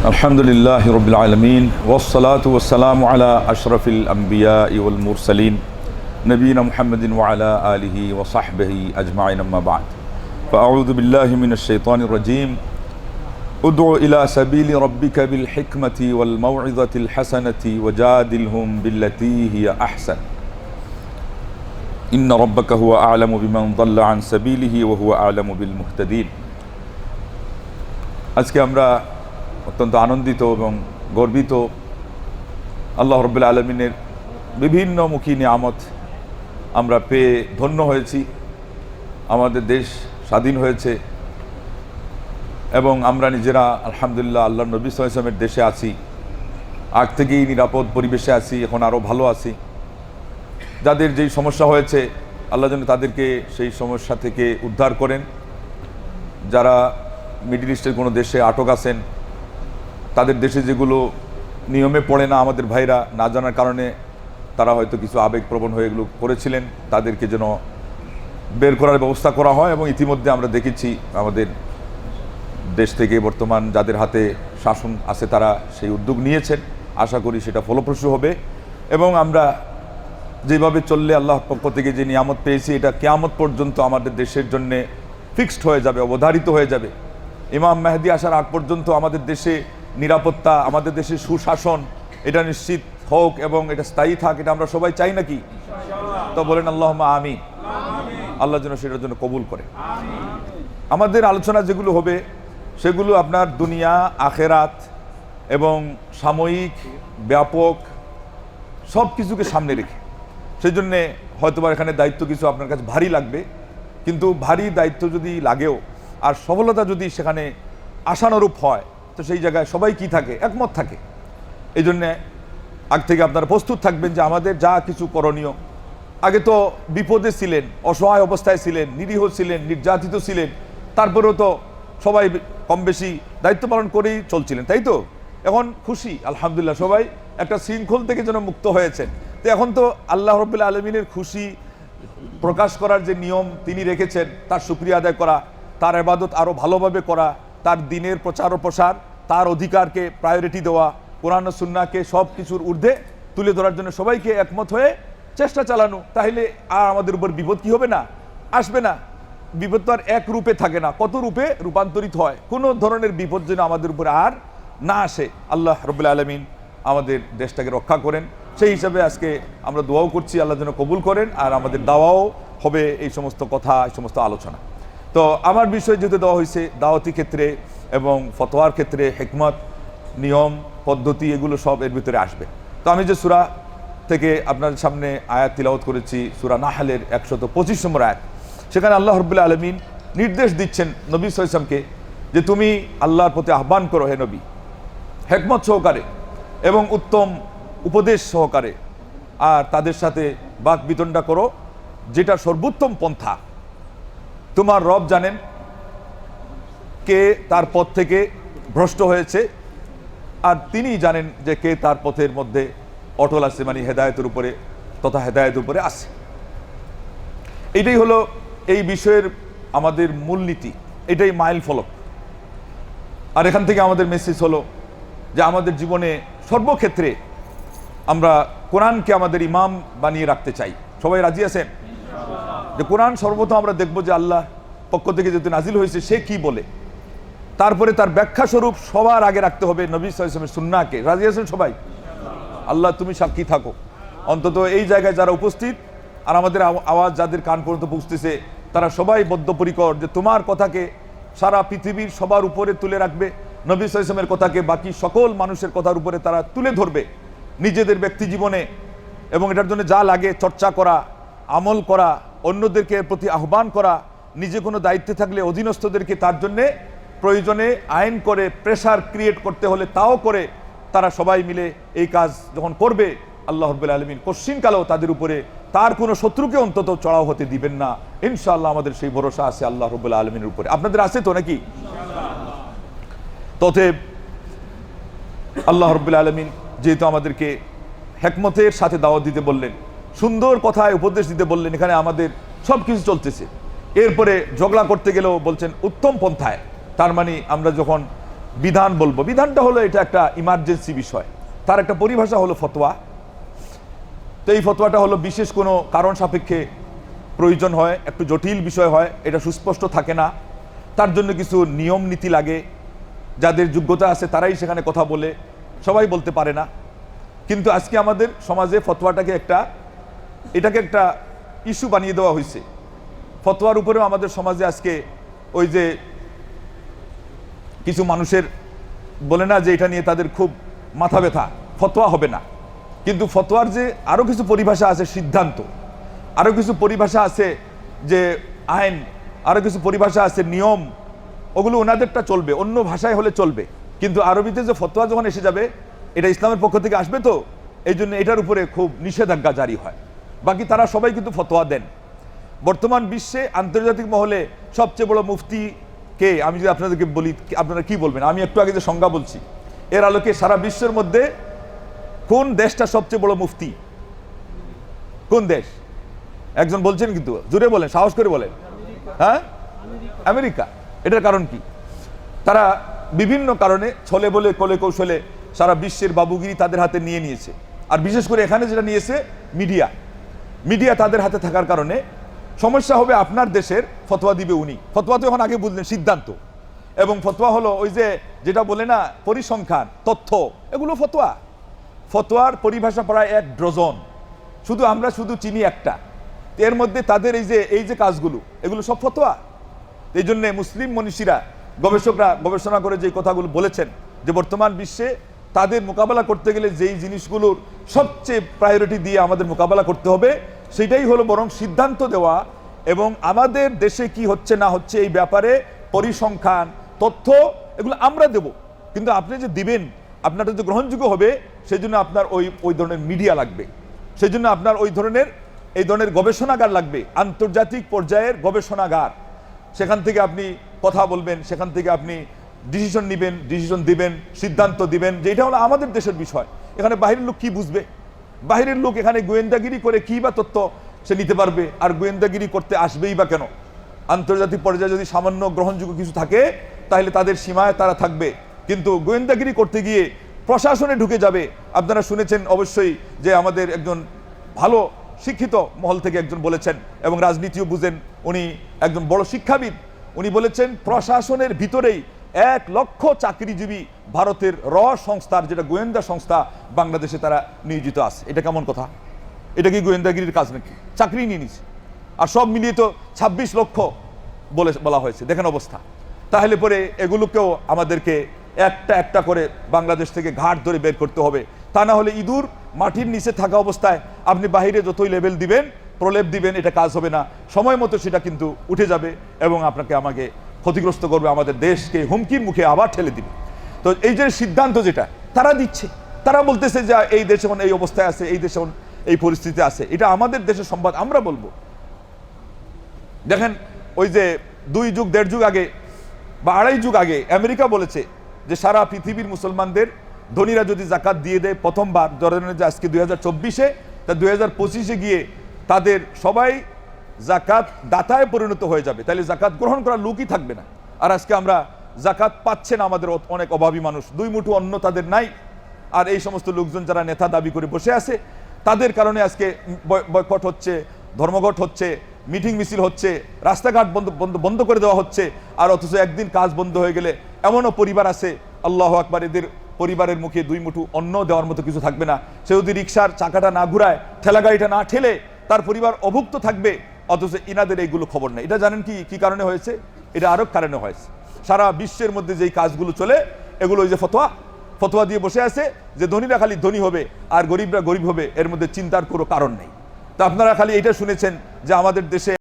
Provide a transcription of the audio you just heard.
الحمد لله رب العالمين والصلاة والسلام على أشرف الأنبياء والمرسلين نبينا محمد وعلى آله وصحبه أجمعين أما بعد فأعوذ بالله من الشيطان الرجيم ادع إلى سبيل ربك بالحكمة والموعظة الحسنة وجادلهم بالتي هي أحسن إن ربك هو أعلم بمن ضل عن سبيله وهو أعلم بالمهتدين আজকে আমরা অত্যন্ত আনন্দিত এবং গর্বিত। আল্লাহ রব্বুল আলমিনের বিভিন্নমুখী নিয়ামত আমরা পেয়ে ধন্য হয়েছি। আমাদের দেশ স্বাধীন হয়েছে এবং আমরা নিজেরা আলহামদুলিল্লাহ আল্লাহ নবী সাল্লামের দেশে আছি। আগ থেকেই নিরাপদ পরিবেশে আছি, এখন আরও ভালো আছি। যাদের যেই সমস্যা হয়েছে, আল্লাহ যেন তাদেরকে সেই সমস্যা থেকে উদ্ধার করেন। যারা মিডিল ইস্টের কোনো দেশে আটক আছেন তাদের দেশে যেগুলো নিয়মে পড়ে না আমাদের ভাইরা না জানার কারণে তারা হয়তো কিছু আবেগপ্রবণ হয়ে এগুলো করেছিলেন। তাদেরকে যেন বের করার ব্যবস্থা করা হয় এবং ইতিমধ্যে আমরা দেখেছি আমাদের দেশ থেকে বর্তমান যাদের হাতে শাসন আছে তারা সেই উদ্যোগ নিয়েছেন। আশা করি সেটা ফলপ্রসূ হবে এবং আমরা যেভাবে চললে আল্লাহর পক্ষ থেকে যে নিয়ামত পেয়েছি, এটা কেয়ামত পর্যন্ত আমাদের দেশের জন্যে ফিক্সড হয়ে যাবে, অবধারিত হয়ে যাবে। ইমাম মেহেদি আসার আগ পর্যন্ত আমাদের দেশে নিরাপত্তা আমাদের দেশে সুশাসন এটা নিশ্চিত হোক এবং এটা স্থায়ী থাক এটা আমরা সবাই চাই নাকি? তো বলেন আল্লাহ আমি আল্লাহ যেন সেটার জন্য কবুল করে। আমাদের আলোচনা যেগুলো হবে সেগুলো আপনার দুনিয়া আখেরাত এবং সাময়িক ব্যাপক সব কিছুকে সামনে রেখে। সেই জন্যে হয়তোবা এখানে দায়িত্ব কিছু আপনার কাছে ভারী লাগবে কিন্তু ভারী দায়িত্ব যদি লাগেও আর সফলতা যদি সেখানে আশানুরূপ হয় তো সেই জায়গায় সবাই কি থাকে? একমত থাকে। এই জন্যে আগ থেকে আপনারা প্রস্তুত থাকবেন যে আমাদের যা কিছু করণীয়, আগে তো বিপদে ছিলেন, অসহায় অবস্থায় ছিলেন, নিরীহ ছিলেন, নির্যাতিত ছিলেন, তারপরেও তো সবাই কম বেশি দায়িত্ব পালন করেই চলছিলেন, তাই তো? এখন খুশি, আলহামদুলিল্লাহ সবাই একটা শৃঙ্খল থেকে যেন মুক্ত হয়েছেন। তো এখন তো আল্লাহ রবুল্লা আলমিনের খুশি প্রকাশ করার যে নিয়ম তিনি রেখেছেন, তার সুক্রিয়া আদায় করা, তার আবাদত আরও ভালোভাবে করা তার দিনের প্রচার ও প্রসার, তার অধিকারকে প্রায়োরিটি দেওয়া, কোরআন সুন্নাকে সব কিছুর ঊর্ধ্বে তুলে ধরার জন্য সবাইকে একমত হয়ে চেষ্টা চালানো। তাহলে আর আমাদের উপর বিপদ কি হবে না? আসবে না। বিপদ তো আর এক রূপে থাকে না। কত রূপে? রূপান্তরিত হয়। কোনো ধরনের বিপদ যেন আমাদের উপরে আর না আসে। আল্লাহ রবুল্লা আলমিন আমাদের দেশটাকে রক্ষা করেন। সেই হিসাবে আজকে আমরা দোয়াও করছি, আল্লাহ যেন কবুল করেন। আর আমাদের দাওয়াও হবে এই সমস্ত কথা, এই সমস্ত আলোচনা। তো আমার বিষয় যেহেতু দেওয়া হয়েছে, দাওয়াতি ক্ষেত্রে এবং ফতোয়ার ক্ষেত্রে হেকমত, নিয়ম, পদ্ধতি এগুলো সব এর ভিতরে আসবে। তো আমি যে সুরা থেকে আপনার সামনে আয়াত তিলাওয়াত করেছি, সুরা নাহালের একশত পঁচিশ নম্বর আয়াত, সেখানে আল্লাহ রবুল্লা আলমিন নির্দেশ দিচ্ছেন নবী সাইসামকে যে তুমি আল্লাহর প্রতি আহ্বান করো হে নবী, হেকমত সহকারে এবং উত্তম উপদেশ সহকারে। আর তাদের সাথে বাক বিতণ্ডা করো, যেটা সর্বোত্তম পন্থা। তোমার রব জানেন কে তার পথ থেকে ভ্রষ্ট হয়েছে, আর তিনি জানেন যে কে তার পথের মধ্যে অটল আছে মানে হেদায়তের উপরে তথা হেদায়তের উপরে আছে। এটাই হলো এই বিষয়ের আমাদের মূলনীতি, এটাই মাইল ফলক। আর এখান থেকে আমাদের মেসেজ হলো যে আমাদের জীবনে সর্বক্ষেত্রে আমরা কোরআনকে আমাদের ইমাম বানিয়ে রাখতে চাই। সবাই রাজি আছেন? যে কোরআন সর্বপ্রথম আমরা দেখব যে আল্লাহ পক্ষ থেকে যেহেতু নাজিল হয়েছে, সে কি বলে? তারপরে তার ব্যাখ্যা স্বরূপ সবার আগে রাখতে হবে নবী সালামের সুন্নাকে রাজি আছেন সবাই? আল্লাহ, তুমি সাক্ষী থাকো। অন্তত এই জায়গায় যারা উপস্থিত, আর আমাদের আওয়াজ যাদের কান পর্যন্ত পৌঁছতেছে, তারা সবাই বদ্ধপরিকর যে তোমার কথাকে সারা পৃথিবীর সবার উপরে তুলে রাখবে। নবী সালামের কথাকে বাকি সকল মানুষের কথার উপরে তারা তুলে ধরবে নিজেদের ব্যক্তি জীবনে। এবং এটার জন্য যা লাগে চর্চা করা, আমল করা অন্যদেরকে প্রতি আহ্বান করা, নিজে কোনো দায়িত্বে থাকলে অধীনস্থদেরকে তার জন্যে প্রয়োজনে আইন করে প্রেশার ক্রিয়েট করতে হলে তাও করে তারা সবাই মিলে এই কাজ যখন করবে, আল্লাহ রব্বুল আলমিন কশ্চিনকালেও তাদের উপরে তার কোনো শত্রুকে অন্তত চড়াও হতে দিবেন না। ইনশাআল্লাহ আমাদের সেই ভরসা আছে আল্লাহ রব্বুল আলমিনের উপরে। আপনাদের আছে তো নাকি? তথেব আল্লাহ রব্বুল আলমিন যেহেতু আমাদেরকে হেকমতের সাথে দাওয়াত দিতে বললেন সুন্দর কথায় উপদেশ দিতে বললেন, এখানে আমাদের সব কিছু চলতেছে। এরপরে ঝগড়া করতে গেলেও বলছেন, উত্তম পন্থায়। তার মানে আমরা যখন বিধান বলব, বিধানটা হলো এটা একটা ইমার্জেন্সি বিষয়। তার একটা পরিভাষা হলো ফতোয়া। তো এই ফতোয়াটা হলো বিশেষ কোনো কারণ সাপেক্ষে প্রয়োজন হয়, একটু জটিল বিষয় হয়, এটা সুস্পষ্ট থাকে না। তার জন্য কিছু নিয়ম নীতি লাগে। যাদের যোগ্যতা আছে তারাই সেখানে কথা বলে, সবাই বলতে পারে না। কিন্তু আজকে আমাদের সমাজে ফতোয়াটাকে একটা এটাকে একটা ইস্যু বানিয়ে দেওয়া হয়েছে। ফতোয়ার উপরেও আমাদের সমাজে আজকে ওই যে কিছু মানুষের বলে না যে এটা নিয়ে তাদের খুব মাথা ব্যথা, ফতোয়া হবে না। কিন্তু ফতোয়ার যে আরও কিছু পরিভাষা আছে সিদ্ধান্ত আরও কিছু পরিভাষা আছে যে আইন আরও কিছু পরিভাষা আছে নিয়ম, ওগুলো ওনাদেরটা চলবে, অন্য ভাষায় হলে চলবে। কিন্তু আরবিতে যে ফতোয়া যখন এসে যাবে, এটা ইসলামের পক্ষ থেকে আসবে তো এই জন্য এটার উপরে খুব নিষেধাজ্ঞা জারি হয়। বাকি তারা সবাই কিন্তু ফতোয়া দেন। বর্তমান বিশ্বে আন্তর্জাতিক মহলে সবচেয়ে বড় মুফতি কে? আমি যদি আপনাদেরকে বলি, আপনারা কি বলবেন? আমি একটু আগে যে সংজ্ঞা বলছি, এর আলোকে সারা বিশ্বের মধ্যে কোন দেশটা সবচেয়ে বড় মুফতি? কোন দেশ? একজন বলছেন কিন্তু জুড়ে বলেন, সাহস করে বলেন। হ্যাঁ? আমেরিকা। এটার কারণ কি? তারা বিভিন্ন কারণে ছলে বলে, কলে কৌশলে সারা বিশ্বের বাবুগিরি তাদের হাতে নিয়ে নিয়েছে। আর বিশেষ করে এখানে যেটা নিয়েছে, মিডিয়া। মিডিয়া তাদের হাতে থাকার কারণে সমস্যা হবে আপনার দেশের ফতোয়া দিবে উনি। ফতোয়া তো এখন আগে বুঝলেন, সিদ্ধান্ত। এবং ফতোয়া হলো ওই যে যেটা বলে না, পরিসংখ্যান, তথ্য, এগুলো ফতোয়া। ফতোয়ার পরিভাষা প্রায় এক ডজন। শুধু আমরা শুধু চিনি একটা। এর মধ্যে তাদের এই যে এই যে কাজগুলো, এগুলো সব ফতোয়া। এই জন্যে মুসলিম মনীষীরা, গবেষকরা গবেষণা করে যে কথাগুলো বলেছেন, যে বর্তমান বিশ্বে তাদের মোকাবেলা করতে গেলে যেই জিনিসগুলোর সবচেয়ে প্রায়োরিটি দিয়ে আমাদের মোকাবেলা করতে হবে, সেটাই হলো বরং সিদ্ধান্ত দেওয়া এবং আমাদের দেশে কি হচ্ছে না হচ্ছে এই ব্যাপারে পরিসংখ্যান, তথ্য এগুলো আমরা দেব। কিন্তু আপনি যে দিবেন আপনারটা যে গ্রহণযোগ্য হবে সেই জন্য আপনার ওই ওই ধরনের মিডিয়া লাগবে। সেই জন্য আপনার ওই ধরনের, এই ধরনের গবেষণাগার লাগবে, আন্তর্জাতিক পর্যায়ের গবেষণাগার। সেখান থেকে আপনি কথা বলবেন, সেখান থেকে আপনি ডিসিশন নেবেন ডিসিশন দিবেন, সিদ্ধান্ত দিবেন, যে এটা হলো আমাদের দেশের বিষয়। এখানে বাহিরের লোক কি বুঝবে? বাহিরের লোক এখানে গোয়েন্দাগিরি করে কি বা তথ্য সে নিতে পারবে? আর গোয়েন্দাগিরি করতে আসবেই বা কেন? আন্তর্জাতিক পর্যায়ে যদি সামান্য গ্রহণযোগ্য কিছু থাকে, তাহলে তাদের সীমায় তারা থাকবে। কিন্তু গোয়েন্দাগিরি করতে গিয়ে প্রশাসনে ঢুকে যাবে। আপনারা শুনেছেন অবশ্যই যে আমাদের একজন ভালো শিক্ষিত মহল থেকে একজন বলেছেন এবং রাজনীতিও বুঝেন। উনি একজন বড় শিক্ষাবিদ। উনি বলেছেন, প্রশাসনের ভিতরেই এক লক্ষ চাকরিজীবী ভারতের র সংস্থার, যেটা গোয়েন্দা সংস্থা বাংলাদেশে তারা নিয়োজিত আছে। এটা কেমন কথা? এটা কি গোয়েন্দাগিরির কাজ নাকি? চাকরি নিয়ে নিছে। আর সব মিলিয়ে তো ছাব্বিশ লক্ষ বলে বলা হয়েছে। দেখেন অবস্থা। তাহলে পরে এগুলোকেও আমাদেরকে একটা একটা করে বাংলাদেশ থেকে ঘাট ধরে বের করতে হবে। তা না হলে ইঁদুর মাটির নিচে থাকা অবস্থায় আপনি বাহিরে যতই লেভেল দিবেন, প্রলেপ দিবেন, এটা কাজ হবে না। সময় মতো সেটা কিন্তু উঠে যাবে এবং আপনাকে আমাকে ক্ষতিগ্রস্ত করবে আমাদের দেশকে, হুমকির মুখে আবার ঠেলে দিবে। তো এই যে সিদ্ধান্ত যেটা, তারা দিচ্ছে। তারা বলতেছে যে এই দেশে এখন এই অবস্থায় আছে, এই দেশে এখন এই পরিস্থিতি আছে। এটা আমাদের দেশের সংবাদ, আমরা বলব। দেখেন, ওই যে দুই যুগ, দেড় যুগ আগে বা আড়াই যুগ আগে আমেরিকা বলেছে যে সারা পৃথিবীর মুসলমানদের ধনীরা যদি জাকাত দিয়ে দেয়, প্রথমবার, ধরেন যে আজকে দুই হাজার চব্বিশে, তা দুই হাজার পঁচিশে গিয়ে তাদের সবাই জাকাত দাতায় পরিণত হয়ে যাবে। তাহলে জাকাত গ্রহণ করার লোকই থাকবে না। আর আজকে আমরা জাকাত পাচ্ছে না আমাদের অনেক অভাবী মানুষ। দুই মুঠো অন্ন তাদের নাই। আর এই সমস্ত লোকজন যারা নেতা দাবি করে বসে আছে, তাদের কারণে আজকে বয়- বয়কট হচ্ছে, ধর্মঘট হচ্ছে, মিটিং মিছিল হচ্ছে, রাস্তাঘাট বন্ধ বন্ধ বন্ধ করে দেওয়া হচ্ছে। আর অথচ একদিন কাজ বন্ধ হয়ে গেলে এমনও পরিবার আছে, আল্লাহ আকবার, এদের পরিবারের মুখে দুই মুঠু অন্ন দেওয়ার মতো কিছু থাকবে না। সে যদি রিক্সার চাকাটা না ঘুরায় ঠেলা গাড়িটা না ঠেলে, তার পরিবার অভুক্ত থাকবে। অথচ ইনাদের এইগুলো খবর নেই। এটা জানেন কি কি কারণে হয়েছে? এটা আরও কারণে হয়েছে। সারা বিশ্বের মধ্যে যেই কাজগুলো চলে, এগুলো ওই যে ফতোয়া ফতোয়া দিয়ে বসে আছে যে ধনীরা খালি ধনী হবে, আর গরিবরা গরিব হবে, এর মধ্যে চিন্তার কোনো কারণ নেই। তা আপনারা খালি এটা শুনেছেন যে আমাদের দেশে